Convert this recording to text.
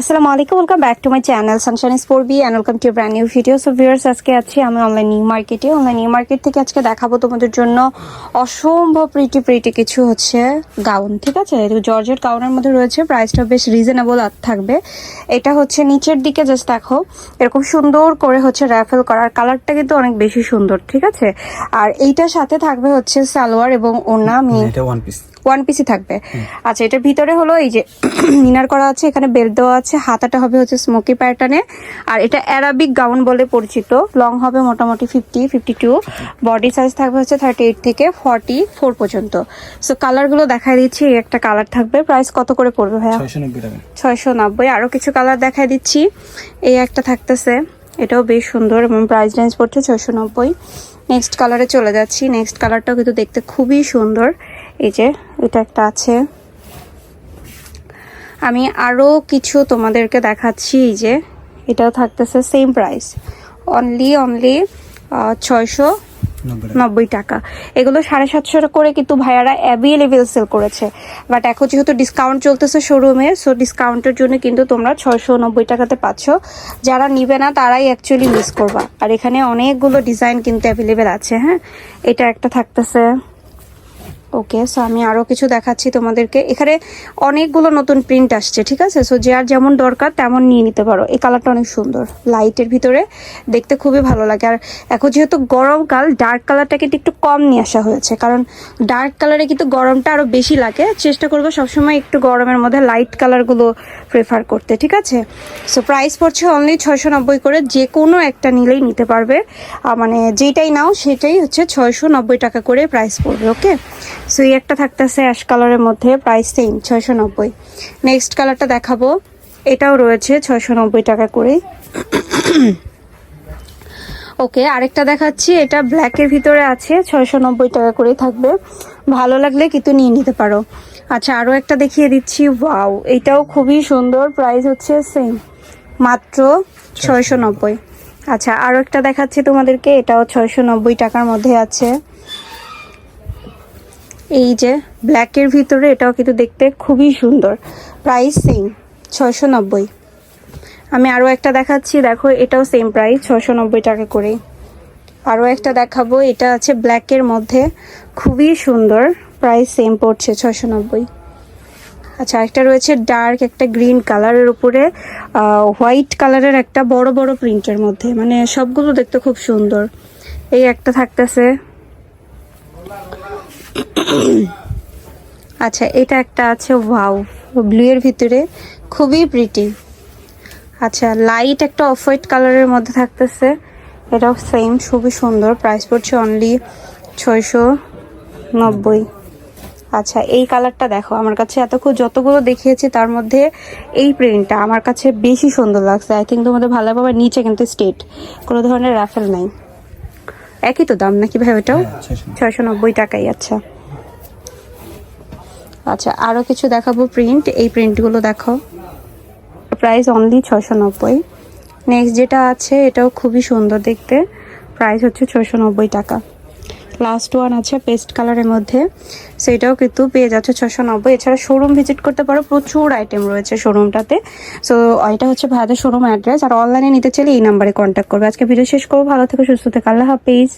আসসালামু আলাইকুম welcome back to my channel Sunshine spore B and welcome to brand new video so viewers আজকে আছি আমি online New মার্কেটে অনলাইন নিউ মার্কেট থেকে আজকে দেখাবো তোমাদের জন্য অসম্ভব প্রিটি প্রিটি কিছু হচ্ছে গাউন ঠিক আছে? জর্জেট গাউনের মধ্যে রয়েছে প্রাইসটা বেশ রিজনেবল থাকবে। এটা হচ্ছে নিচের দিকে জাস্ট দেখো এরকম সুন্দর করে হচ্ছে র্যাফেল করার কালারটা কিন্তু অনেক বেশি সুন্দর ঠিক আছে? আর এইটার সাথে থাকবে হচ্ছে সালোয়ার এবং ওনা আমি এটা ওয়ান পিস ওয়ান পিসি থাকবে। আচ্ছা এটার ভিতরে হলো এই যে মিনার করা আছে এখানে বেল্ট দেওয়া আছে হাতাটা হবে হচ্ছে স্মোকি প্যাটার্নে আর এটা অ্যারাবিক গাউন বলে পরিচিত। লং হবে মোটামুটি fifty fifty two body size থাকবে হচ্ছে থার্টি এইট থেকে ফর্টি ফোর পর্যন্ত সো কালারগুলো দেখাই দিচ্ছি এই একটা কালার থাকবে। প্রাইস কত করে পড়বে ভাইয়া? ছয়শো নব্বই টাকা। ছয়শো নব্বই। আরও কিছু কালার দেখাই দিচ্ছি। এই একটা থাকতেছে। এটাও বেশ সুন্দর এবং প্রাইস রেঞ্জ পড়ছে ছয়শো নব্বই। নেক্সট কালারে চলে যাচ্ছি। নেক্সট কালারটাও কিন্তু দেখতে খুবই সুন্দর। এই যে এটা একটা আছে। আমি আরও কিছু তোমাদেরকে দেখাচ্ছি এই যে এটাও থাকতেছে সেম প্রাইস অনলি অনলি ছয়শো নব্বই টাকা। এগুলো সাড়ে সাতশো করে কিন্তু ভাইয়ারা অ্যাভেলেবেল সেল করেছে। বাট এখন যেহেতু ডিসকাউন্ট চলতেছে শোরুমে সো ডিসকাউন্টের জন্য কিন্তু তোমরা ছয়শো নব্বই টাকাতে পাচ্ছ। যারা নিবে না তারাই অ্যাকচুয়ালি মিস করবা। আর এখানে অনেকগুলো ডিজাইন কিন্তু অ্যাভেলেবেল আছে হ্যাঁ? এটা একটা থাকতেছে। ওকে সো আমি আরও কিছু দেখাচ্ছি তোমাদেরকে। এখানে অনেকগুলো নতুন প্রিন্ট আসছে, ঠিক আছে? সো যে আর যেমন দরকার, তেমন নিয়ে নিতে পারো। এই কালারটা অনেক সুন্দর লাইটের ভিতরে। দেখতে খুবই ভালো লাগে। আর এখন যেহেতু গরমকাল ডার্ক কালারটা কিন্তু একটু কম নিয়ে আসা হয়েছে। কারণ ডার্ক কালারে কিন্তু গরমটা আরও বেশি লাগে। চেষ্টা করব সবসময় একটু গরমের মধ্যে লাইট কালারগুলো প্রেফার করতে, ঠিক আছে? সো প্রাইস পড়ছে অনলি ছয়শো নব্বই করে। যে কোনো একটা নিলেই নিতে পারবে। মানে যেটাই নাও, সেটাই হচ্ছে ছয়শো নব্বই টাকা করে প্রাইস পড়বে ওকে সো এই একটা থাকতেছে অ্যাশ কালারের মধ্যে প্রাইস সেম ছয়শো নব্বই নেক্সট কালারটা দেখাবো। এটাও রয়েছে ছয়শো নব্বই টাকা করে। ওকে আরেকটা দেখাচ্ছি। এটা ব্ল্যাকের ভিতরে আছে ছয়শো নব্বই টাকা করে থাকবে। ভালো লাগলে কিন্তু নিয়ে নিতে পারো। আচ্ছা আরও একটা দেখিয়ে দিচ্ছি। ওয়াও এটাও খুবই সুন্দর। প্রাইস হচ্ছে সেম মাত্র ছয়শো নব্বই আচ্ছা আরও একটা দেখাচ্ছি তোমাদেরকে। এটাও ছয়শো নব্বই টাকার মধ্যে আছে। এই যে ব্ল্যাকের ভিতরে, এটাও কিন্তু দেখতে খুবই সুন্দর। প্রাইস সেম ছয়শো নব্বই। আমি আরও একটা দেখাচ্ছি, দেখো, এটাও সেম প্রাইস ছশো নব্বই টাকা করে। আরও একটা দেখাবো, এটা আছে ব্ল্যাকের মধ্যে। খুবই সুন্দর প্রাইস সেম পড়ছে ছশো নব্বই। আচ্ছা একটা রয়েছে ডার্ক একটা গ্রিন কালারের উপরে। হোয়াইট কালারের একটা বড় বড় প্রিন্টের মধ্যে। মানে সবগুলো দেখতে খুব সুন্দর। এই একটা থাকতেছে আচ্ছা এটা একটা আছে ওয়াও। ব্লু এর ভিতরে। খুবই প্রিটি আচ্ছা লাইট একটা অফ হোয়াইট কালারের মধ্যে থাকতেছে। এটাও সেম খুবই সুন্দর। প্রাইস পড়ছে অনলি ছয়শো নব্বই। আচ্ছা এই কালারটা দেখো। আমার কাছে এতক্ষণ যতগুলো দেখিয়েছি তার মধ্যে এই প্রিন্টটা আমার কাছে বেশি সুন্দর লাগছে। আই থিঙ্ক তোমাদের ভালো লাগবে নিচে কিন্তু স্টেট কোনো ধরনের রাফেল নাই। একই তো দাম নাকি ভাই ওটাও? হ্যাঁ, ছয়শো নব্বই টাকাই আচ্ছা। আচ্ছা আরও কিছু দেখাবো প্রিন্ট এই প্রিন্টগুলো দেখো। প্রাইস অনলি ছশো নব্বই। নেক্সট যেটা আছে, এটাও খুবই সুন্দর দেখতে। প্রাইস হচ্ছে ছশো নব্বই টাকা। লাস্ট ওয়ান আছে পেস্ট কালারের মধ্যে। সেটাও কিন্তু পেয়ে যাচ্ছে ছশো নব্বই। এছাড়া শোরুম ভিজিট করতে পারো, প্রচুর আইটেম রয়েছে শোরুমটাতে সো এটা হচ্ছে ভাইদের শোরুম অ্যাড্রেস আর অনলাইনে নিতে চাইলে এই নাম্বারে কন্ট্যাক্ট করবে। আজকে ভিডিও শেষ করব। ভালো থেকে, সুস্থ থেকে। আল্লাহ হাফিজ।